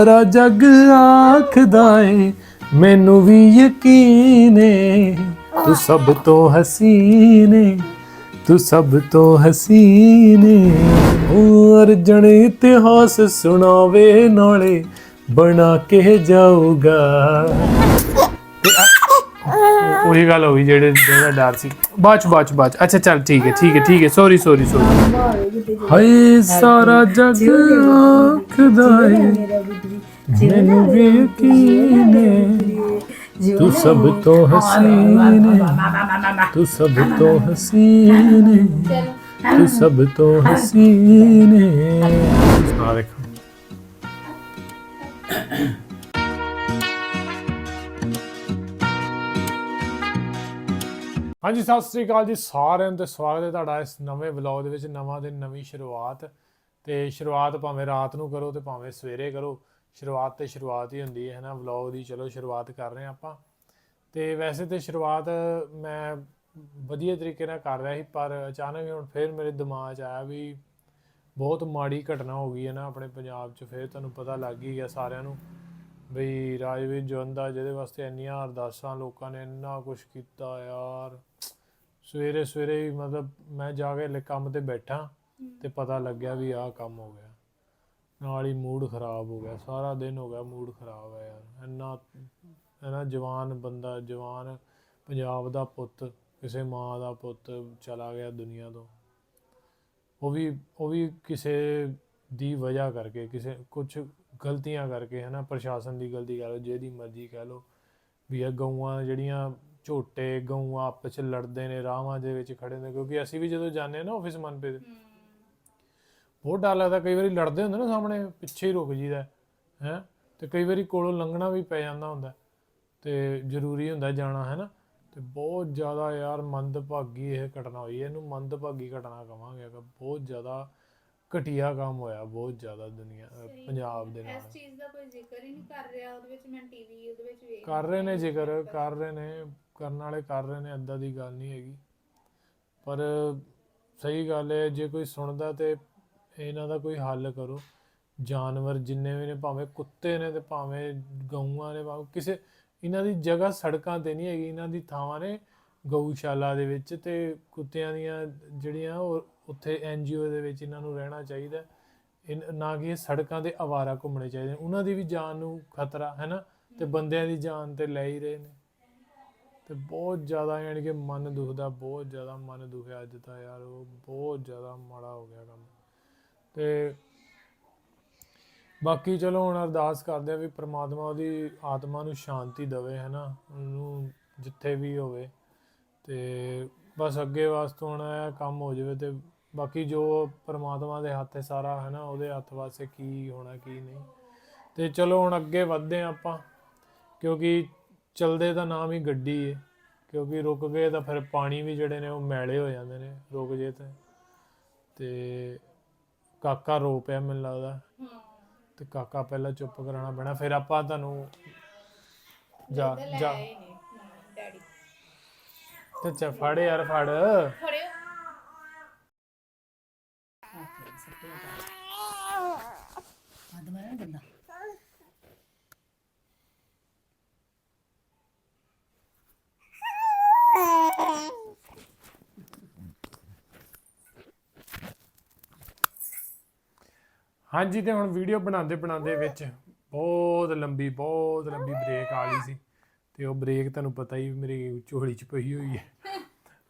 ਸਾਰਾ ਜੱਗ ਆਖਦਾ ਏ, ਮੈਨੂੰ ਵੀ ਯਕੀਨ ਏ। ਤੂੰ ਸਭ ਤੋਂ ਹਸੀਨ ਏ, ਤੂੰ ਸਭ ਤੋਂ ਹਸੀਨ ਏ। ਉਹ ਅਰਜਣ ਇਤਿਹਾਸ ਸੁਣਾਵੇ, ਨਾਲੇ ਬਣਾ ਕੇ ਜਾਊਗਾ। ਉਹੀ ਗੱਲ ਹੋਈ ਜਿਹੜੇ ਜਿਹੜਾ ਡਰ ਸੀ। ਬਾਚ ਬਾਚ ਬਾਚ ਅੱਛਾ ਚੱਲ ਠੀਕ ਹੈ ਠੀਕ ਹੈ ਠੀਕ ਹੈ। ਸੌਰੀ ਸੌਰੀ ਸੌਰੀ ਹਾਏ ਸਾਰਾ ਜੱਗ ਆਖਦਾ ਏ। ਮੈਨੂੰ ਵੀ ਯਕੀਨ ਏ ਤੂੰ ਸਭ ਤੋਂ ਹਸੀਨ ਏ ਤੂੰ ਸਭ ਤੋਂ ਹਸੀਨ ਏ ਤੂੰ ਸਭ ਤੋਂ ਹਸੀਨ ਏ ਆ ਦੇਖੋ। ਹਾਂਜੀ, ਸਤਿ ਸ੍ਰੀ ਅਕਾਲ ਜੀ ਸਾਰਿਆਂ ਨੂੰ ਤੇ ਸਵਾਗਤ ਹੈ ਤੁਹਾਡਾ ਇਸ ਨਵੇਂ ਵਲੌਗ ਦੇ ਵਿੱਚ, ਨਵਾਂ ਦਿਨ ਨਵੀਂ ਸ਼ੁਰੂਆਤ। ਤੇ ਸ਼ੁਰੂਆਤ ਭਾਵੇਂ ਰਾਤ ਨੂੰ ਕਰੋ ਤੇ ਭਾਵੇਂ ਸਵੇਰੇ ਕਰੋ, ਸ਼ੁਰੂਆਤ ਤੇ ਸ਼ੁਰੂਆਤ ਹੀ ਹੁੰਦੀ ਹੈ ਹੈ ਨਾ? ਵਲੌਗ ਦੀ ਚਲੋ ਸ਼ੁਰੂਆਤ ਕਰ ਰਹੇ ਹਾਂ ਆਪਾਂ। ਤੇ ਵੈਸੇ ਤੇ ਸ਼ੁਰੂਆਤ ਮੈਂ ਵਧੀਆ ਤਰੀਕੇ ਨਾਲ ਕਰ ਰਿਹਾ ਸੀ, ਪਰ ਅਚਾਨਕ ਹੀ ਹੁਣ ਫਿਰ ਮੇਰੇ ਦਿਮਾਗ 'ਚ ਆਇਆ ਵੀ ਬਹੁਤ ਮਾੜੀ ਘਟਨਾ ਹੋ ਗਈ ਹੈ ਨਾ ਆਪਣੇ ਪੰਜਾਬ 'ਚ। ਫਿਰ ਤੁਹਾਨੂੰ ਪਤਾ ਲੱਗ ਹੀ ਗਿਆ ਸਾਰਿਆਂ ਨੂੰ ਬਈ ਰਾਜਵੀਰ ਜਵੰਦਾ ਜਿਹਦੇ ਵਾਸਤੇ ਇੰਨੀਆਂ ਅਰਦਾਸਾਂ ਲੋਕਾਂ ਨੇ ਇੰਨਾ ਕੁਝ ਕੀਤਾ ਯਾਰ। ਸਵੇਰੇ ਸਵੇਰੇ ਹੀ ਮਤਲਬ ਮੈਂ ਜਾ ਕੇ ਲ- ਕੰਮ ਤੇ ਬੈਠਾ ਤੇ ਪਤਾ ਲੱਗਿਆ ਵੀ ਆਹ ਕੰਮ ਹੋ ਗਿਆ। ਨਾਲ ਹੀ ਮੂਡ ਖਰਾਬ ਹੋ ਗਿਆ ਸਾਰਾ ਦਿਨ ਹੋ ਗਿਆ ਮੂਡ ਖਰਾਬ ਹੈ ਯਾਰ। ਇੰਨਾ ਇੰਨਾ ਜਵਾਨ ਬੰਦਾ ਜਵਾਨ ਪੰਜਾਬ ਦਾ ਪੁੱਤ ਕਿਸੇ ਮਾਂ ਦਾ ਪੁੱਤ ਚਲਾ ਗਿਆ ਦੁਨੀਆ ਤੋਂ। ਉਹ ਵੀ ਉਹ ਵੀ ਕਿਸੇ ਦੀ ਵਜ੍ਹਾ ਕਰਕੇ ਕਿਸੇ ਕੁਝ ਗਲਤੀਆਂ ਕਰਕੇ ਹੈ ਨਾ ਪ੍ਰਸ਼ਾਸਨ ਦੀ ਗਲਤੀ ਕਹਿ ਲਓ ਜਿਹਦੀ ਮਰਜ਼ੀ ਕਹਿ ਲਓ ਵੀ ਇਹ ਗਊਆਂ ਜਿਹੜੀਆਂ ਝੋਟੇ ਗਊਆਂ ਆਪਸ ਚ ਲੜਦੇ ਨੇ ਰਾਹਾਂ ਦੇ ਵਿੱਚ ਖੜੇ ਨੇ ਕਿਉਂਕਿ ਅਸੀਂ ਵੀ ਜਦੋਂ ਜਾਂਦੇ ਹਾਂ ਨਾ ਆਫਿਸ ਮਨਪੇ ਦੇ ਬਹੁਤ ਡਰ ਲੱਗਦਾ ਕਈ ਵਾਰੀ ਲੜਦੇ ਹੁੰਦੇ ਨਾ ਸਾਹਮਣੇ ਪਿੱਛੇ ਹੀ ਰੁਕ ਜੀਦਾ ਹੈ ਤੇ ਕਈ ਵਾਰੀ ਕੋਲੋਂ ਲੰਘਣਾ ਵੀ ਪੈ ਜਾਂਦਾ ਹੁੰਦਾ ਤੇ ਜ਼ਰੂਰੀ ਹੁੰਦਾ ਜਾਣਾ ਹੈ ਨਾ ਤੇ ਬਹੁਤ ਜ਼ਿਆਦਾ ਯਾਰ ਮੰਦਭਾਗੀ ਇਹ ਘਟਨਾ ਹੋਈ ਇਹਨੂੰ ਮੰਦਭਾਗੀ ਘਟਨਾ ਕਵਾਂਗੇ ਅਗਰ ਬਹੁਤ ਜ਼ਿਆਦਾ ਘਟੀਆ ਕੰਮ ਹੋਇਆ ਬਹੁਤ ਜ਼ਿਆਦਾ ਦੁਨੀਆ ਪੰਜਾਬ ਦੇ ਨਾਲ। ਇਸ ਚੀਜ਼ ਦਾ ਕੋਈ ਜ਼ਿਕਰ ਹੀ ਨਹੀਂ ਕਰ ਰਿਹਾ ਉਹਦੇ ਵਿੱਚ ਮੈਂ ਟੀਵੀ ਉਹਦੇ ਵਿੱਚ ਵੇਖ ਕਰ ਰਹੇ ਨੇ ਜ਼ਿਕਰ ਕਰ ਰਹੇ ਨੇ ਕਰਨ ਵਾਲੇ ਕਰ ਰਹੇ ਨੇ, ਏਦਾਂ ਦੀ ਗੱਲ ਨਹੀਂ ਹੈਗੀ। ਪਰ ਸਹੀ ਗੱਲ ਹੈ ਜੇ ਕੋਈ ਸੁਣਦਾ ਤੇ ਇਹਨਾਂ ਦਾ ਕੋਈ ਹੱਲ ਕਰੋ। ਜਾਨਵਰ ਜਿੰਨੇ ਵੀ ਨੇ, ਭਾਵੇਂ ਕੁੱਤੇ ਨੇ ਤੇ ਭਾਵੇਂ ਗਊਆਂ ਨੇ, ਭਾਵੇਂ ਕਿਸੇ, ਇਹਨਾਂ ਦੀ ਜਗ੍ਹਾ ਸੜਕਾਂ ਤੇ ਨਹੀਂ ਹੈਗੀ, ਇਹਨਾਂ ਦੀ ਥਾਵਾਂ ਨੇ ਗਊਸ਼ਾਲਾ ਦੇ ਵਿੱਚ ਤੇ ਕੁੱਤਿਆਂ ਦੀਆਂ ਜਿਹੜੀਆਂ ਉਹ ਉੱਥੇ ਐਨਜੀਓ ਦੇ ਵਿੱਚ ਇਹਨਾਂ ਨੂੰ ਰਹਿਣਾ ਚਾਹੀਦਾ। ਇਨ- ਨਾ ਕਿ ਇਹ ਸੜਕਾਂ ਤੇ ਆਵਾਰਾ ਘੁੰਮਣੇ ਚਾਹੀਦੇ ਨੇ। ਉਹਨਾਂ ਦੀ ਵੀ ਜਾਨ ਨੂੰ ਖਤਰਾ, ਹੈ ਨਾ? ਤੇ ਬੰਦਿਆਂ ਦੀ ਜਾਨ ਤੇ ਲੈ ਹੀ ਰਹੇ ਨੇ। ਤੇ ਬਹੁਤ ਜ਼ਿਆਦਾ ਯਾਨੀ ਕਿ ਮਨ ਦੁਖਦਾ, ਬਹੁਤ ਜ਼ਿਆਦਾ ਮਨ ਦੁਖਿਆ ਅੱਜ ਤਾਂ ਯਾਰ, ਉਹ ਬਹੁਤ ਜ਼ਿਆਦਾ ਮਾੜਾ ਹੋ ਗਿਆ ਕੰਮ। ਤੇ ਬਾਕੀ ਚਲੋ ਹੁਣ ਅਰਦਾਸ ਕਰਦੇ ਆ ਵੀ ਪ੍ਰਮਾਤਮਾ ਉਹਦੀ ਆਤਮਾ ਨੂੰ ਸ਼ਾਂਤੀ ਦੇਵੇ ਹੈ ਨਾ ਉਹਨੂੰ ਜਿੱਥੇ ਵੀ ਹੋਵੇ। ਤੇ ਬਸ ਅੱਗੇ ਵਾਸਤੇ ਹੁਣ ਕੰਮ ਹੋ ਜਾਵੇ ਤੇ ਬਾਕੀ ਜੋ ਪਰਮਾਤਮਾ ਦੇ ਹੱਥ ਸਾਰਾ ਹੈ ਨਾ ਉਹਦੇ ਹੱਥ ਵਾਸਤੇ ਕੀ ਹੋਣਾ, ਕੀ ਨਹੀਂ। ਤੇ ਚਲੋ ਹੁਣ ਅੱਗੇ ਵਧਦੇ ਹਾਂ ਆਪਾਂ, ਕਿਉਂਕਿ ਚਲਦੇ ਦਾ ਨਾਮ ਹੀ ਗੱਡੀ ਹੈ ਕਿਉਂਕਿ ਰੁਕ ਗਏ ਤਾਂ ਫਿਰ ਪਾਣੀ ਵੀ ਜਿਹੜੇ ਨੇ ਉਹ ਮੈਲੇ ਹੋ ਜਾਂਦੇ ਨੇ ਰੁਕ ਜੇ ਤੇ। ਤੇ ਕਾਕਾ ਰੋ ਪਿਆ ਮੈਨੂੰ ਲੱਗਦਾ। ਤੇ ਕਾਕਾ ਪਹਿਲਾਂ ਚੁੱਪ ਕਰਾਉਣਾ ਪੈਣਾ ਫਿਰ ਆਪਾਂ ਤੁਹਾਨੂੰ ਜਾ ਜਾ। ਡੈਡੀ। ਤੇ ਚਾ ਫੜ ਯਾਰ ਫੜ। ਹਾਂਜੀ ਤੇ ਹੁਣ ਵੀਡੀਓ ਬਣਾਉਂਦੇ ਬਣਾਉਂਦੇ ਵਿੱਚ ਬਹੁਤ ਲੰਬੀ ਬਹੁਤ ਲੰਬੀ ਬ੍ਰੇਕ ਆ ਗਈ ਸੀ। ਤੇ ਉਹ ਬ੍ਰੇਕ ਤੁਹਾਨੂੰ ਪਤਾ ਹੀ ਮੇਰੀ ਝੋਲੀ 'ਚ ਪਈ ਹੋਈ ਹੈ।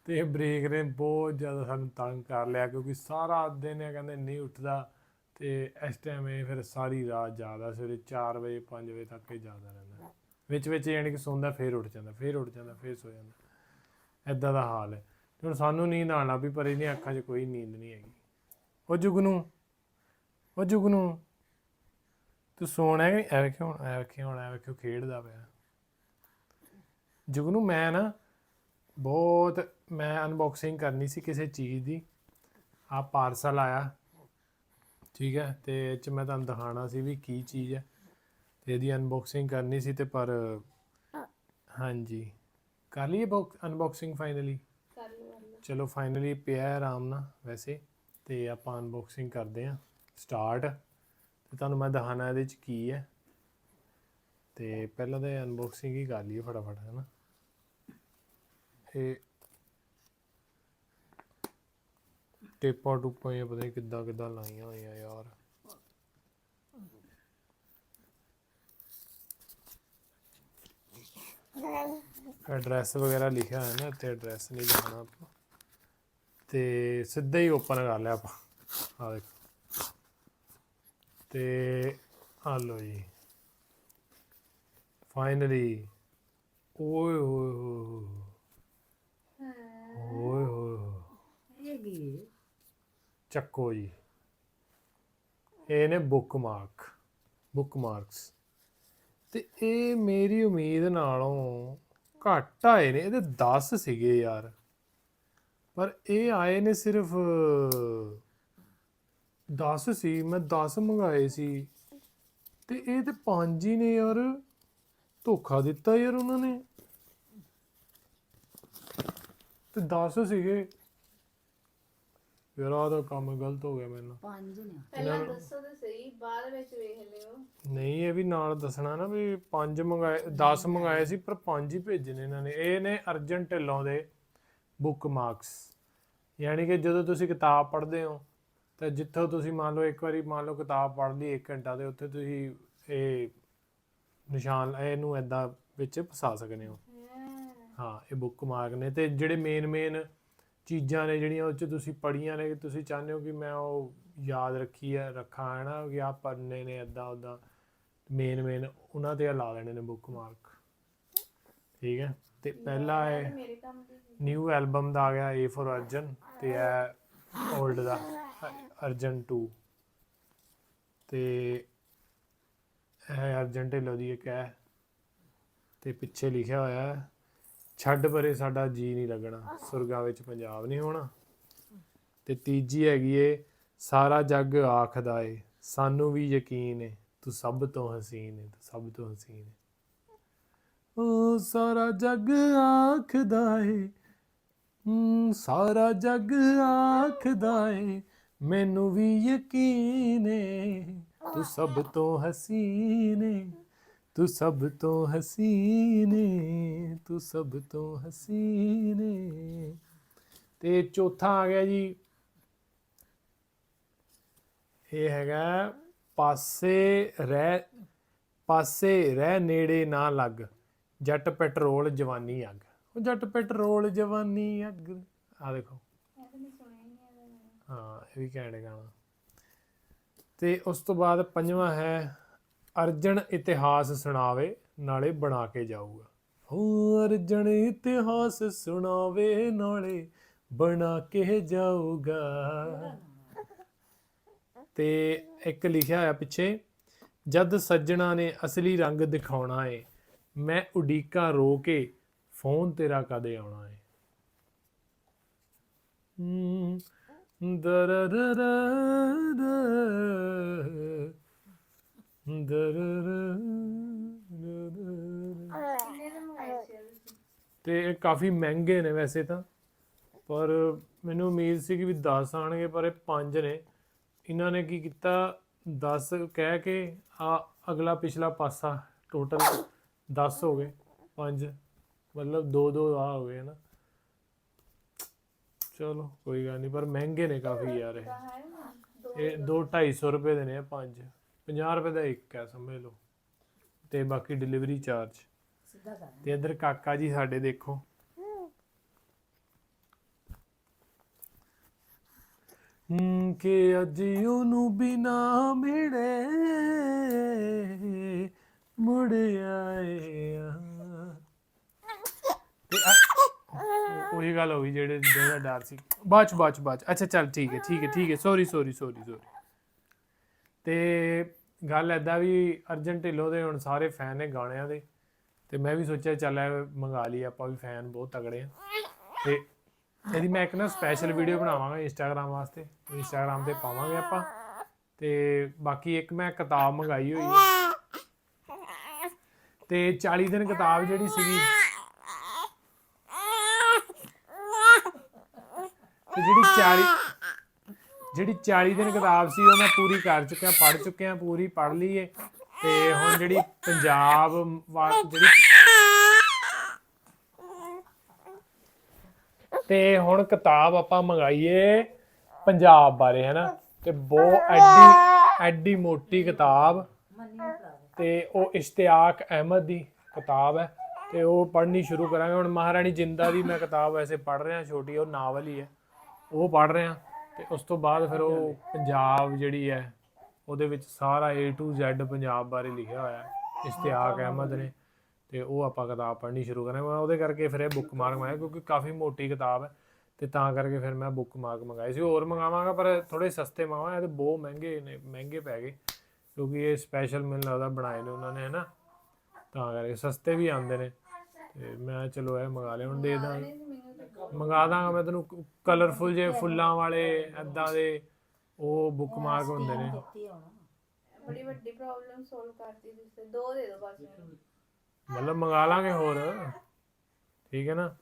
ਤੇ ਬ੍ਰੇਕ ਨੇ ਬਹੁਤ ਜ਼ਿਆਦਾ ਸਾਨੂੰ ਤੰਗ ਕਰ ਲਿਆ ਕਿਉਂਕਿ ਸਾਰਾ ਦਿਨ ਇਹ ਕਹਿੰਦੇ ਨਹੀਂ ਉੱਠਦਾ ਤੇ ਇਸ ਟਾਈਮ ਇਹ ਫਿਰ ਸਾਰੀ ਰਾਤ ਜ਼ਿਆਦਾ, ਸਵੇਰੇ 4 ਵਜੇ 5 ਵਜੇ ਤੱਕ ਇਹ ਜਾਗਦਾ ਰਹਿੰਦਾ। ਵਿੱਚ ਵਿੱਚ ਯਾਨੀ ਕਿ ਸੌਂਦਾ, ਫੇਰ ਉੱਠ ਜਾਂਦਾ, ਫੇਰ ਉੱਠ ਜਾਂਦਾ, ਫੇਰ ਸੋ ਜਾਂਦਾ। ਐਦਾਂ ਦਾ ਹਾਲ ਹੈ। ਹੁਣ ਸਾਨੂੰ ਨੀਂਦ ਆਉਣਾ ਵੀ ਪਰ ਇਹਦੀਆਂ ਅੱਖਾਂ 'ਚ ਕੋਈ ਨੀਂਦ ਨਹੀਂ ਹੈਗੀ। ਉਹ ਜੁਗਨੂ ਉਹ ਜੁਗਨੂ ਤੂੰ ਸੋਣਾ ਕਿ ਐਵੇਂ ਕਿਉਂ ਐਵੇਂ ਕਿਉਂ ਐਵੇਂ ਕਿਉਂ ਖੇਡਦਾ ਪਿਆ? ਜੁਗਨੂ ਮੈਂ ਨਾ ਬਹੁਤ ਮੈਂ ਅਨਬਾਕਸਿੰਗ ਕਰਨੀ ਸੀ ਕਿਸੇ ਚੀਜ਼ ਦੀ। ਆ ਪਾਰਸਲ ਆਇਆ। ਠੀਕ ਹੈ ਤੇ ਇਹ ਚ ਮੈਂ ਤੁਹਾਨੂੰ ਦਿਖਾਣਾ ਸੀ ਵੀ ਕੀ ਚੀਜ਼ ਹੈ ਤੇ ਇਹਦੀ ਅਨਬਾਕਸਿੰਗ ਕਰਨੀ ਸੀ ਤੇ ਪਰ ਹਾਂਜੀ। ਕਰ ਲਈਏ ਅਨਬਾਕਸਿੰਗ ਫਾਈਨਲੀ ਕਰ ਲਓ। ਚਲੋ ਫਾਈਨਲੀ ਪਿਆ ਹੈ ਆਰਾਮ ਨਾਲ ਵੈਸੇ। ਤੇ ਆਪਾਂ ਅਨਬਾਕਸਿੰਗ ਕਰਦੇ ਹਾਂ ਸਟਾਰਟ ਤੇ ਤੁਹਾਨੂੰ ਮੈਂ ਦਿਖਾਣਾ ਇਹਦੇ ਚ ਕੀ ਹੈ ਤੇ ਪਹਿਲਾਂ ਤਾਂ ਅਨਬਾਕਸਿੰਗ ਹੀ ਕਰ ਲਈਏ ਫਟਾਫਟ, ਹੈ ਨਾ। ਇਹ ਟੇਪਾਂ ਟੁੱਪਾਂ ਇਹ ਪਤਾ ਕਿੱਦਾਂ ਕਿੱਦਾਂ ਲਾਈਆਂ ਹੋਈਆਂ ਯਾਰ। ਐਡਰੈਸ ਵਗੈਰਾ ਲਿਖਿਆ ਹੋਇਆ ਨਾ ਤੇ ਐਡਰੈਸ ਨਹੀਂ ਲਿਖਣਾ ਆਪਾਂ। ਤੇ ਸਿੱਧਾ ਹੀ ਓਪਨ ਕਰ ਲਿਆ ਆਪਾਂ। ਆ ਦੇਖੋ। ਤੇ ਆ ਲੋ ਜੀ। ਫਾਈਨਲੀ ਓਏ ਹੋਏ ਹੋਏ ਓਏ। ਹੋਏ ਹੋਏ ਇਹ ਕੀ ਹੈ? ਚੱਕੋ ਜੀ। ਇਹ ਨੇ ਬੁੱਕਮਾਰਕ ਬੁੱਕਮਾਰਕਸ ਤੇ ਇਹ ਮੇਰੀ ਉਮੀਦ ਨਾਲੋਂ ਘੱਟ ਆਏ ਨੇ। ਇਹਦੇ 10 ਸੀਗੇ ਯਾਰ। ਪਰ ਇਹ ਆਏ ਨੇ ਸਿਰਫ 10 ਸੀ ਮੈਂ 10 ਮੰਗਾਏ ਸੀ। ਤੇ ਇਹ ਤੇ ਪੰਜ ਹੀ ਨੇ ਯਾਰ। ਧੋਖਾ ਦਿੱਤਾ ਯਾਰ ਉਹਨਾਂ ਨੇ। ਤੇ 10 ਸੀਗੇ। ਯਾਰ ਆਹ ਤਾਂ ਕੰਮ ਗਲਤ ਹੋ ਗਿਆ ਮੈਨੂੰ। ਪੰਜ ਨੇ। ਪਹਿਲਾਂ ਦੱਸੋ ਤੇ ਸਹੀ ਬਾਅਦ ਵਿੱਚ ਵੇਖ ਲਿਓ। ਨਹੀਂ ਇਹ ਵੀ ਨਾਲ ਦੱਸਣਾ ਨਾ ਵੀ ਪੰਜ ਮੰਗਾਏ 10 ਮੰਗਾਏ ਸੀ ਪਰ ਪੰਜ ਹੀ ਭੇਜੇ ਨੇ ਇਹਨਾਂ ਨੇ। ਇਹ ਨੇ ਅਰਜਨ ਢਿੱਲੋਂ ਦੇ ਬੁੱਕ ਮਾਰਕਸ ਯਾਨੀ ਕਿ ਜਦੋਂ ਤੁਸੀਂ ਕਿਤਾਬ ਪੜ੍ਹਦੇ ਹੋ ਤਾਂ ਜਿੱਥੋਂ ਤੁਸੀਂ ਮੰਨ ਲਓ ਇੱਕ ਵਾਰੀ ਮੰਨ ਲਓ ਕਿਤਾਬ ਪੜ੍ਹ ਲਈ 1 ਘੰਟਾ ਤੇ ਉੱਥੇ ਤੁਸੀਂ ਇਹ ਨਿਸ਼ਾਨ ਇਹਨੂੰ ਐਦਾਂ ਵਿੱਚ ਫਸਾ ਸਕਦੇ ਹੋ। ਹਾਂ ਇਹ ਬੁੱਕ ਮਾਰਕ ਨੇ ਤੇ ਜਿਹੜੇ ਮੇਨ ਮੇਨ ਚੀਜ਼ਾਂ ਨੇ ਜਿਹੜੀਆਂ ਉਹ ਚ ਤੁਸੀਂ ਪੜ੍ਹੀਆਂ ਨੇ ਤੁਸੀਂ ਚਾਹੁੰਦੇ ਹੋ ਕਿ ਮੈਂ ਉਹ ਯਾਦ ਰੱਖੀ ਹੈ ਰੱਖਾਂ ਹੈ ਨਾ ਕਿ ਆ ਪੜ੍ਹਨੇ ਨੇ ਐਦਾਂ ਉਦਾਂ ਮੇਨ ਮੇਨ ਉਹਨਾਂ ਤੇ ਲਾ ਲੈਣੇ ਨੇ ਬੁੱਕ ਮਾਰਕ ਠੀਕ ਹੈ? ਤੇ ਪਹਿਲਾ ਹੈ ਦੀ ਨਿਊ ਐਲਬਮ ਦਾ ਆ ਗਿਆ A ਫॉर ਅਰਜਨ ਤੇ ਇਹ 올ਡ ਦਾ। ਅਰਜਨ 2 ਤੇ ਇਹ ਅਰਜਨ ਢਿੱਲੋਂ ਦੀ ਇੱਕ ਹੈ ਤੇ ਪਿੱਛੇ ਲਿਖਿਆ ਹੋਇਆ ਹੈ, ਛੱਡ ਪਰੇ ਸਾਡਾ ਜੀ ਨਹੀਂ ਲੱਗਣਾ। ਸੁਰਗਾਂ ਵਿੱਚ ਪੰਜਾਬ ਨਹੀਂ ਹੋਣਾ। ਤੇ ਤੀਜੀ ਹੈਗੀ ਏ, ਸਾਰਾ ਜੱਗ ਆਖਦਾ ਏ, ਸਾਨੂੰ ਵੀ ਯਕੀਨ ਏ, ਤੂੰ ਸਭ ਤੋਂ ਹਸੀਨ ਏ, ਤੂੰ ਸਭ ਤੋਂ ਹਸੀਨ ਏ। ਓ ਸਾਰਾ ਜੱਗ ਆਖਦਾ ਏ ਸਾਰਾ ਜੱਗ ਆਖਦਾ ਏ, ਮੈਨੂੰ ਵੀ ਯਕੀਨ ਏ। ਤੂੰ ਸਭ ਤੋਂ ਹਸੀਨ ਏ, ਤੂੰ ਸਭ ਤੋਂ ਹਸੀਨ ਏ, ਤੂੰ ਸਭ ਤੋਂ ਹਸੀਨ ਏ। ਤੇ ਚੌਥਾ ਆ ਗਿਆ ਜੀ। ਇਹ ਹੈਗਾ, ਪਾਸੇ ਰਹਿ ਪਾਸੇ ਰਹਿ ਨੇੜੇ ਨਾ ਲੱਗ, ਜੱਟ ਪੈਟਰੋਲ ਜਵਾਨੀ ਅੱਗ। ਉਹ ਜੱਟ ਪੈਟਰੋਲ ਜਵਾਨੀ ਅੱਗ। ਆ ਦੇਖੋ। ਹੀ ਇਹ ਵੀ ਘੈਂਟ ਗਾਣਾ। ਤੇ ਉਸ ਤੋਂ ਬਾਅਦ ਪੰਜਵਾਂ ਹੈ ਅਰਜਨ ਇਤਿਹਾਸ ਸੁਣਾਵੇ ਨਾਲੇ ਬਣਾ ਕੇ ਜਾਊਗਾ। ਹੋ ਅਰਜਨ ਇਤਿਹਾਸ ਸੁਣਾਵੇ ਨਾਲੇ ਬਣਾ ਕੇ ਜਾਊਗਾ। ਤੇ ਇੱਕ ਲਿਖਿਆ ਹੋਇਆ ਪਿੱਛੇ ਜਦ ਸੱਜਣਾ ਨੇ ਅਸਲੀ ਰੰਗ ਦਿਖਾਉਣਾ ਏ ਮੈਂ ਉਡੀਕਾਂ ਰੋ ਕੇ ਫੋਨ ਤੇਰਾ ਕਦੇ ਆਉਣਾ ਏ? ਹਮ, ਦਰਰਰਰ, ਤੇ ਇਹ ਕਾਫੀ ਮਹਿੰਗੇ ਨੇ ਵੈਸੇ ਤਾਂ ਪਰ ਮੈਨੂੰ ਉਮੀਦ ਸੀ ਕਿ ਵੀ 10 ਆਣਗੇ ਪਰ ਇਹ 5 ਨੇ। ਇਹਨਾਂ ਨੇ ਕੀ ਕੀਤਾ? 10 ਕਹਿ ਕੇ ਆ ਅਗਲਾ ਪਿਛਲਾ ਪਾਸਾ ਟੋਟਲ 10 ਹੋ ਗਏ 5 ਮਤਲਬ 2 2 ਆ ਹੋ ਗਏ ਨਾ। ਚਲੋ ਕੋਈ ਗੱਲ ਨਹੀਂ ਪਰ ਮਹਿੰਗੇ ਨੇ ਕਾਫੀ ਯਾਰ ਇਹ। ਦੋ ਇਹ 2 250 ਰੁਪਏ ਦੇ ਨੇ ਇਹ ਪੰਜ। 50 ਰੁਪਏ ਦਾ ਇੱਕ ਹੈ ਸਮਝ ਲਓ। ਤੇ ਬਾਕੀ ਡਿਲੀਵਰੀ ਚਾਰਜ। ਸਿੱਧਾ ਕਰ ਤੇ ਇੱਧਰ ਕਾਕਾ ਜੀ ਸਾਡੇ ਦੇਖੋ। ਕਿ ਅੱਜ ਉਹਨੂੰ ਬਿਨਾ ਮਿਲੇ ਮੁੜ ਆਏ ਆ। ਤੇ ਆ- ਉਹੀ ਗੱਲ ਹੋਈ ਜਿਹੜੇ ਜਿਹੜਾ ਡਰ ਸੀ। ਬਾਅਦ ਚ, ਬਾਅਦ ਅੱਛਾ, ਚੱਲ ਠੀਕ ਹੈ ਠੀਕ ਹੈ ਠੀਕ ਹੈ। ਸੌਰੀ ਸੌਰੀ ਸੌਰੀ ਸੌਰੀ ਤੇ ਗੱਲ ਐਦਾਂ ਵੀ ਅਰਜਨ ਢਿੱਲੋਂ ਦੇ ਹੁਣ ਸਾਰੇ ਫੈਨ ਨੇ ਗਾਣਿਆਂ ਦੇ। ਤੇ ਮੈਂ ਵੀ ਸੋਚਿਆ ਚੱਲ ਇਹ ਮੰਗਾ ਲਈ ਆਪਾਂ ਵੀ ਫੈਨ ਬਹੁਤ ਤਗੜੇ ਆ। ਤੇ ਇਹਦੀ ਮੈਂ ਇੱਕ ਨਾ ਸਪੈਸ਼ਲ ਵੀਡੀਓ ਬਣਾਵਾਂਗਾ ਇੰਸਟਾਗ੍ਰam ਵਾਸਤੇ। ਇੰਸਟਾਗ੍ਰam ਤੇ ਪਾਵਾਂਗੇ ਆਪਾਂ। ਤੇ ਬਾਕੀ ਇੱਕ ਮੈਂ ਕਿਤਾਬ ਮੰਗਾਈ ਹੋਈ ਹੈ। ਤੇ 40 ਦਿਨ ਕਿਤਾਬ ਜਿਹੜੀ ਸੀਗੀ ਤੇ ਜਿਹੜੀ 40 ਜਿਹੜੀ 40 ਦਿਨ ਕਿਤਾਬ ਸੀ ਉਹ ਮੈਂ ਪੂਰੀ ਕਰ ਚੁੱਕਿਆ ਪੜ੍ਹ ਚੁੱਕਿਆ ਪੂਰੀ ਪੜ੍ਹ ਲਈ ਏ। ਤੇ ਹੁਣ ਜਿਹੜੀ ਪੰਜਾਬ ਜਿਹੜੀ ਤੇ ਹੁਣ ਕਿਤਾਬ ਆਪਾਂ ਮੰਗਾਈਏ ਪੰਜਾਬ ਬਾਰੇ ਹੈ ਨਾ ਤੇ ਬਹੁਤ ਐਡੀ ਐਡੀ ਮੋਟੀ ਕਿਤਾਬ ਤੇ ਉਹ ਇਸ਼ਤਿਆਕ ਅਹਿਮਦ ਦੀ ਕਿਤਾਬ ਹੈ। ਤੇ ਉਹ ਪੜ੍ਹਨੀ ਸ਼ੁਰੂ ਕਰਾਂਗੇ। ਹੁਣ ਮਹਾਰਾਣੀ ਜਿੰਦਾ ਦੀ ਮੈਂ ਕਿਤਾਬ ਵੈਸੇ ਪੜ੍ਹ ਰਿਹਾ ਛੋਟੀ ਉਹ ਨਾਵਲ ਹੀ ਹੈ। ਉਹ ਪੜ੍ਹ ਰਿਹਾ ਤੇ ਉਸ ਤੋਂ ਬਾਅਦ ਫਿਰ ਉਹ ਪੰਜਾਬ ਜਿਹੜੀ ਹੈ ਉਹਦੇ ਵਿੱਚ ਸਾਰਾ A to Z ਪੰਜਾਬ ਬਾਰੇ ਲਿਖਿਆ ਹੋਇਆ ਹੈ। ਇਸ਼ਤਿਆਕ ਅਹਿਮਦ ਨੇ ਤੇ ਉਹ ਆਪਾਂ ਕਿਤਾਬ ਪੜ੍ਹਨੀ ਸ਼ੁਰੂ ਕਰਾਂਗੇ। ਮੈਂ ਉਹਦੇ ਕਰਕੇ ਫਿਰ ਇਹ ਬੁੱਕ ਮਾਰਕ ਮੰਗਾਇਆ ਕਿਉਂਕਿ ਕਾਫੀ ਮੋਟੀ ਕਿਤਾਬ ਹੈ ਤੇ ਤਾਂ ਕਰਕੇ ਫਿਰ ਮੈਂ ਬੁੱਕ ਮਾਰਕ ਮੰਗਾਈ ਸੀ। ਹੋਰ ਮੰਗਾਵਾਂਗਾ ਪਰ ਥੋੜੇ ਸਸਤੇ ਮੰਗਾਵਾਂ ਇਹ ਤੇ ਬਹੁਤ ਮਹਿੰਗੇ ਨੇ ਮਹਿੰਗੇ ਪੈ ਗਏ ਕਿਉਂਕਿ ਇਹ ਸਪੈਸ਼ਲ ਮੈਨੂੰ ਲੱਗਦਾ ਬਣਾਏ ਨੇ ਉਹਨਾਂ ਨੇ ਹਨਾ ਤਾਂ ਕਰਕੇ ਸਸਤੇ ਵੀ ਆਉਂਦੇ ਨੇ ਤੇ ਮੈਂ ਚਲੋ ਇਹ ਮੰਗਾ ਲਿਆ ਹੁਣ ਦੇ ਦਾਂ ਮੰਗਾ ਦਾਂਗਾ ਮੈਂ ਤੈਨੂੰ ਕਲਰਫੁਲ ਜੇ ਫੁੱਲਾਂ ਵਾਲੇ ਐਦਾਂ ਦੇ ਉਹ ਬੁੱਕ ਮਾਰਕ ਹੁੰਦੇ ਨੇ। ਬੜੀ ਵੱਡੀ ਪ੍ਰੋਬਲਮ ਸੋਲਵ ਕਰਤੀ ਤੁਸੀਂ ਦੋ ਦੇ ਦਿਓ ਬਸ ਮੈਨੂੰ। ਮਤਲਬ ਮੰਗਾ ਲਾਂਗੇ ਹੋਰ। ਠੀਕ ਹੈ ਨਾ?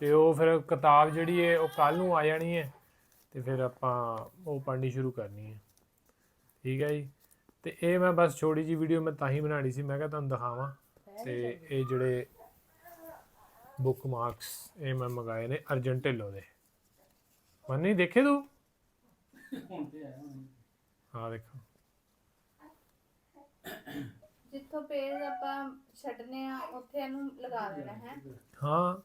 ਤੇ ਉਹ ਫਿਰ ਕਿਤਾਬ ਜਿਹੜੀ ਹੈ ਉਹ ਕੱਲ ਨੂੰ ਆ ਜਾਣੀ ਹੈ ਤੇ ਫਿਰ ਆਪਾਂ ਉਹ ਪੜ੍ਹਨੀ ਸ਼ੁਰੂ ਕਰਨੀ ਹੈ ਠੀਕ ਹੈ ਜੀ? ਤੇ ਇਹ ਮੈਂ ਬਸ ਛੋਟੀ ਜੀ ਵੀਡੀਓ ਮੈਂ ਤਾਂ ਹੀ ਬਣਾਣੀ ਸੀ ਮੈਂ ਕਿਹਾ ਤੁਹਾਨੂੰ ਦਿਖਾਵਾਂ। ਤੇ ਇਹ ਜਿਹੜੇ ਬੁੱਕ ਮਾਰਕਸ ਇਹ ਮੈਂ ਮੰਗਾਏ ਨੇ ਅਰਜਨ ਢਿੱਲੋਂ ਦੇ। ਮੰਨੀ ਦੇਖੇ ਤੂੰ? ਹਾਂ ਦੇਖੋ। ਜਿੱਥੋਂ ਪੇਜ ਆਪਾਂ ਛੱਡਨੇ ਆ ਉੱਥੇ ਇਹਨੂੰ ਲਗਾ ਦੇਣਾ ਹੈ। ਹਾਂ।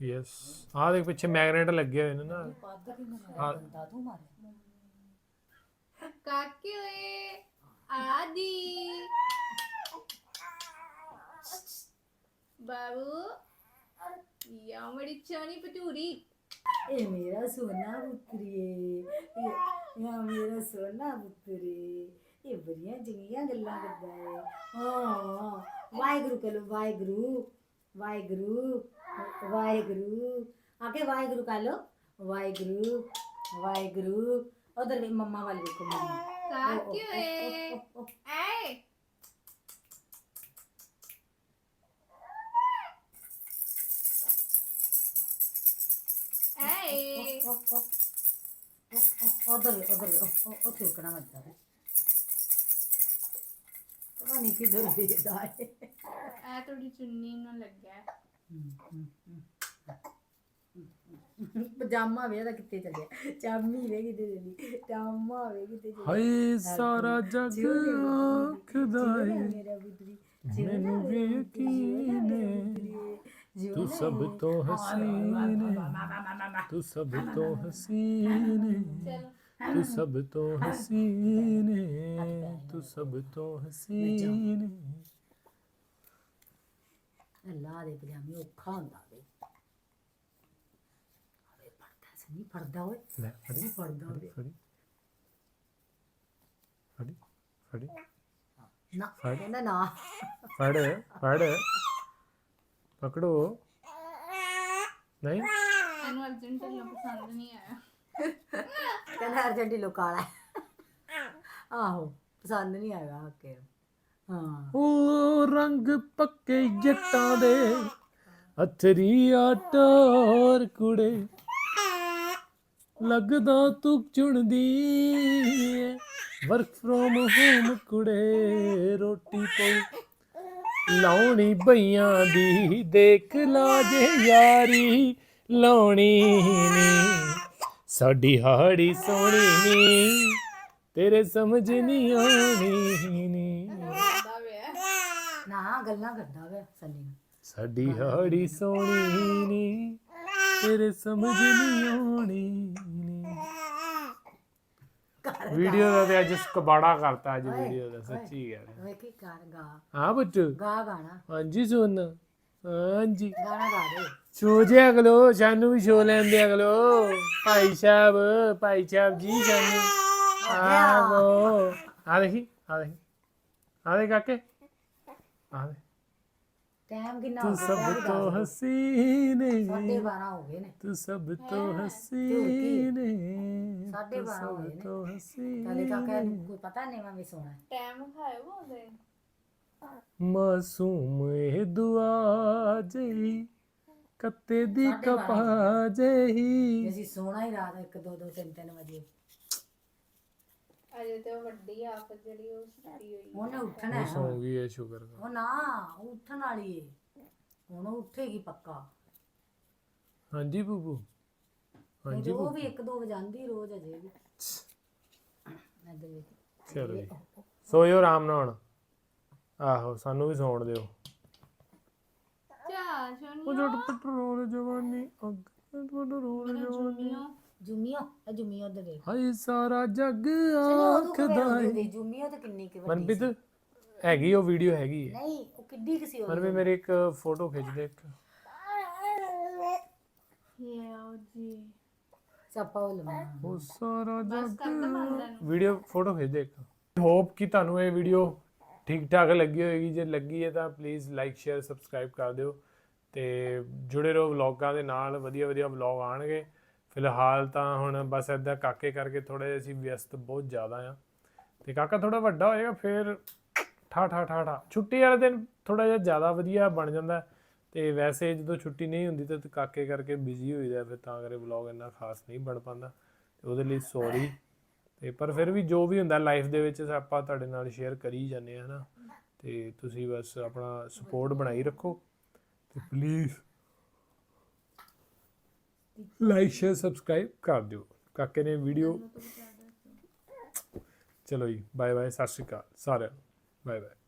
ਯੈਸ ਆਹ ਦੇਖ ਪਿੱਛੇ ਮੈਗਨੇਟ ਲੱਗੇ ਹੋਏ ਨੇ ਨਾ। ਪੱਗ ਵੀ ਹਾਂ। ਮੈਂ ਦਾਦੂ ਮਾਰੇ। ਕਾਕੇ ਓਏ ਆਦੀ ਬਾਬੂ। ਯਾ ਮੜੀ ਚਾਣੀ ਪਟੂਰੀ ਇਹ ਮੇਰਾ ਸੋਨਾ ਪੁੱਤਰੀ ਇਹ ਇਹ ਮੇਰਾ ਸੋਨਾ ਪੁੱਤਰੀ ਇਹ ਬੜੀਆਂ ਚੰਗੀਆਂ ਗੱਲਾਂ ਕਰਦਾ ਹੈ ਹਾਂ ਵਾਹਿਗੁਰੂ ਕਹੋ ਵਾਹਿਗੁਰੂ ਵਾਹਿਗੁਰੂ ਵਾਹਿਗੁਰੂ। ਆਕੇ ਵਾਹਿਗੁਰੂ ਕਹ ਲੋ ਵਾਹਿਗੁਰੂ ਵਾਹਿਗੁਰੂ। ਉਧਰ ਵੀ ਮੰਮਾ ਵਾਲੀ ਵੇਖੋ ਮੰਮਾ। ਕਾਕੇ ਓਏ। ਐ ਐ ਉਧਰ ਉਧਰ ਉਹ ਤੁਰਕਣਾ ਮੱਦਾ ਹੈ ਪਤਾ ਨਹੀਂ ਕਿਧਰ ਵੇਦਾ ਹੈ ਐ ਤੁਹਾਡੀ ਚੁੰਨੀ ਨੂੰ ਲੱਗਿਆ ਪਜਾਮਾ ਵੇ ਦਾ ਕਿੱਥੇ ਚੱਲਿਆ ਚਾਮੀ ਵੇ ਕਿਤੇ ਚੱਲੀ ਚਾਮਾ ਵੇ ਕਿਤੇ ਚੱਲੀ ਹਾਏ ਸਾਰਾ ਜੱਗ ਆਖਦਾ ਏ ਮੇਰਾ ਪੁੱਤਰੀ ਮੈਨੂੰ ਵੀ ਯਕੀਨ ਏ ਤੂੰ ਸਭ ਤੋਂ ਹਸੀਨ ਏ ਤੂੰ ਸਭ ਤੋਂ ਹਸੀਨ ਤੂੰ ਸਭ ਤੋਂ ਹਸੀਨ ਏ ਤੂੰ ਸਭ ਤੋਂ ਹਸੀਨ ਏ ਅੱਲਾ ਦੇ ਪਜਾਮੇ ਔਖਾ ਹੁੰਦਾ ਵੇ ਅਰੇ ਪੜਦਾ ਸਨੀ ਪੜਦਾ ਓਏ ਲੈ ਫੜੀ ਫੜੀ ਵੇ ਫੜੀ ਫੜੀ ਫੜੀ ਨਾ ਫੜ। ਕਹਿੰਦਾ ਨਾ ਫੜ ਫੜ ਪਕੜੋ ਨਹੀਂ ਇਹਨੂੰ ਅਰਜਨ ਢਿੱਲੋਂ ਪਸੰਦ ਨਹੀਂ ਆਇਆ ਕਹਿੰਦਾ ਅਰਜੈਂਟੀ ਲੋਕਾਲਾ ਆਹੋ ਪਸੰਦ ਨਹੀਂ ਆਇਆ ਕੇ ਹਾਂ ਉਹ ਰੰਗ ਪੱਕੇ ਜੱਟਾਂ ਦੇ ਅਥਰੀਆ ਟੋਰ ਕੁੜੇ ਲੱਗਦਾ ਤੂੰ ਚੁਣਦੀ ਵਰਕ ਫਰੋਮ ਹੋਮ ਕੁੜੇ ਰੋਟੀ ਪਈ ਲਾਉਣੀ ਬਈਆਂ ਦੀ ਦੇਖ ਲਾ ਜੇ ਯਾਰੀ ਲਾਉਣੀ ਨੀ। ਸਾਡੀ ਹਾੜੀ ਸੋਹਣੀ ਨੀ ਤੇਰੇ ਸਮਝ ਨਹੀਂ ਆਉਣੀ ਨੀ। ਨਾ ਗੱਲਾਂ ਕਰਦਾ ਵੇ ਸਾਡੀ ਹਾੜੀ ਸੋਹਣੀ ਨੀ ਤੇਰੇ ਸਮਝ ਨਹੀਂ ਆਉਣੀ ਨੀ। ਕਰ ਵੀਡੀਓ ਦਾ ਤੇ ਅੱਜ ਕਬਾੜਾ ਕਰਤਾ ਅੱਜ ਵੀਡੀਓ ਦਾ ਸੱਚੀ ਗੱਲ ਹੈ। ਵੇਖੀ ਕਰ ਗਾ। ਹਾਂ ਬੱਚੂ ਗਾ ਗਾਣਾ। ਹਾਂਜੀ ਸੁਣ। ਹਾਂਜੀ। ਗਾਣਾ ਗਾ ਦੇ। ਸੋ ਜੇ ਅਗਲੋ ਸਾਨੂੰ ਵੀ ਸ਼ੋ ਲੈਂਦੇ ਅਗਲੋ। ਭਾਈ ਸਾਹਿਬ ਭਾਈ ਸਾਹਿਬ ਜੀ ਸਾਨੂੰ। ਆਗੋ ਆ ਦੇਖੀ ਆ ਦੇਖੀ। ਆ ਦੇ ਕਾਕੇ। ਆ ਦੇ ਟਾਈਮ ਕਿੰਨਾ ਤੂੰ ਹੋ ਗਿਆ ਸਭ ਤੋਂ ਹਸੀਨ ਸਾਢੇ ਹੈ 12 ਹੋ ਗਏ ਨੇ। ਤੂੰ ਸਭ ਤੋਂ ਹਸੀਨ ਹੈ ਸਾਢੇ ਤੂੰ ਬਾਰਾਂ ਹੋਏ ਸਭ ਨੇ। ਤੋਂ ਹਸੀਨ ਕਦੇ ਕਾਕਾ ਨੂੰ ਕੋਈ ਪਤਾ ਨਹੀਂ ਮੈਂ ਵੀ ਸੋਣਾ ਟਾਈਮ ਖਾਇਓ ਉਹਦੇ। ਮਾਸੂਮ ਇਹ ਦੁਆ ਜਈ ਕੱਤੇ ਦੀ ਸਾਢੇ ਬਾਰਾਂ ਕਪਾ ਜਈ। ਅਸੀਂ ਸੋਣਾ ਹੀ ਰਾਤ 1 2 2 3 3 ਵਜੇ ਅਜੇ ਤੇ ਉਹ ਵੱਡੀ ਆਫਤ ਜਿਹੜੀ ਉਹ ਸੁੱਤੀ ਹੋਈ ਉਹਨੇ ਉੱਠਣਾ ਉਹ ਹੈ। ਸੌਂ ਗਈ ਹੈ ਸ਼ੁਕਰ ਕਰ। ਉਹ ਨਾ ਉਹ ਉੱਠਣ ਵਾਲੀ ਏ। ਹੁਣ ਉਹ ਉੱਠੇਗੀ ਪੱਕਾ। ਹਾਂਜੀ ਬੂਬੂ? ਨਹੀਂ ਹਾਂਜੀ ਤੇ ਉਹ ਬੂਬੂ? ਵੀ ਇੱਕ ਦੋ ਵਜਾਂਦੀ ਰੋਜ਼ ਅਜੇ ਵੀ। ਇੱਧਰ ਵੇਖ ਚਲੋ ਜੀ। ਸੋਇਓ ਆਰਾਮ ਨਾਲ ਹੁਣ। ਆਹੋ ਸਾਨੂੰ ਵੀ ਸੌਣ ਦਿਓ। ਚਾ ਉਹ ਸੋਨੀਆ ਜੱਟ ਪੈਟਰੋਲ ਜਵਾਨੀ ਅੱਗ। ਪੈਟਰੋਲ ਜਵਾਨੀ। ਜੁਮੀਓ ਜੁਮੀਓ ਇਹ ਜੁਮੀਓ ਦੇ ਦੇਖ। ਹਾਏ ਸਾਰਾ ਜੱਗ ਆਖਦਾ ਏ। ਦੇ ਜੁਮੀਓ ਤੇ ਕਿੰਨੀ ਕਿ ਵੱਡੀ ਮਨਪ੍ਰੀਤ ਹੈਗੀ ਉਹ ਵੀਡੀਓ ਹੈਗੀ ਹੈ ਨਹੀਂ ਉਹ ਕਿੱਡੀ ਕਿ ਸੀ ਉਹ ਮਨਪ੍ਰੀਤ ਮੇਰੀ ਇੱਕ ਫੋਟੋ ਖਿੱਚ ਦੇ ਇੱਕ। ਯਾ ਜੀ। ਸੱਪਾ ਉਹ ਲਮਾ ਉਹ ਸਾਰਾ ਨੂੰ ਵੀਡੀਓ ਫੋਟੋ ਖਿੱਚ ਦੇ ਇੱਕ। ਹੋਪ ਕਿ ਤੁਹਾਨੂੰ ਇਹ ਵੀਡੀਓ ਠੀਕ ਠਾਕ ਲੱਗੀ ਹੋਏਗੀ। ਜੇ ਲੱਗੀ ਹੈ ਤਾਂ ਪਲੀਜ਼ ਲਾਈਕ ਸ਼ੇਅਰ ਸਬਸਕ੍ਰਾਈਬ ਕਰ ਦਿਓ। ਤੇ ਜੁੜੇ ਰਹੋ ਵਲੌਗਾਂ ਦੇ ਨਾਲ। ਵਧੀਆ ਵਧੀਆ ਵਲੌਗ ਆਣਗੇ। ਫਿਲਹਾਲ ਤਾਂ ਹੁਣ ਬਸ ਏਦਾਂ ਕਾਕੇ ਕਰਕੇ ਥੋੜੇ ਜਿਹਾ ਅਸੀਂ ਵਿਅਸਤ ਬਹੁਤ ਜ਼ਿਆਦਾ ਆ ਤੇ ਕਾਕਾ ਥੋੜਾ ਵੱਡਾ ਹੋਏਗਾ, ਫਿਰ ਠਾ ਠਾ ਠਾ ਠਾ। ਛੁੱਟੀ ਵਾਲੇ ਦਿਨ ਥੋੜਾ ਜਿਹਾ ਜ਼ਿਆਦਾ ਵਧੀਆ ਬਣ ਜਾਂਦਾ ਹੈ। ਤੇ ਵੈਸੇ ਜਦੋਂ ਛੁੱਟੀ ਨਹੀਂ ਹੁੰਦੀ ਤਾਂ ਕਾਕੇ ਕਰਕੇ ਬਿਜ਼ੀ ਹੋਈਦਾ ਫਿਰ ਤਾਂ ਕਰੇ ਵਲੌਗ ਇੰਨਾ ਖਾਸ ਨਹੀਂ ਬਣ ਪਾਉਂਦਾ। ਤੇ ਉਹਦੇ ਲਈ ਸੌਰੀ ਤੇ ਪਰ ਫਿਰ ਵੀ ਜੋ ਵੀ ਹੁੰਦਾ ਲਾਈਫ ਦੇ ਵਿੱਚ ਆਪਾਂ ਤੁਹਾਡੇ ਨਾਲ ਸ਼ੇਅਰ ਕਰੀ ਜਾਂਦੇ ਆ ਹਨਾ। ਤੇ ਤੁਸੀਂ ਬਸ ਆਪਣਾ ਸਪੋਰਟ ਬਣਾਈ ਰੱਖੋ। ਤੇ ਪਲੀਜ਼ ਲਾਈਕ ਸ਼ੇਅਰ ਸਬਸਕ੍ਰਾਈਬ ਕਰ ਦਿਓ। ਕਾਕੇ ਨੇ ਵੀਡੀਓ ਚਲੋ ਜੀ ਬਾਏ ਬਾਏ ਸਤਿ ਸ਼੍ਰੀ ਅਕਾਲ ਸਾਰਿਆਂ ਬਾਏ ਬਾਏ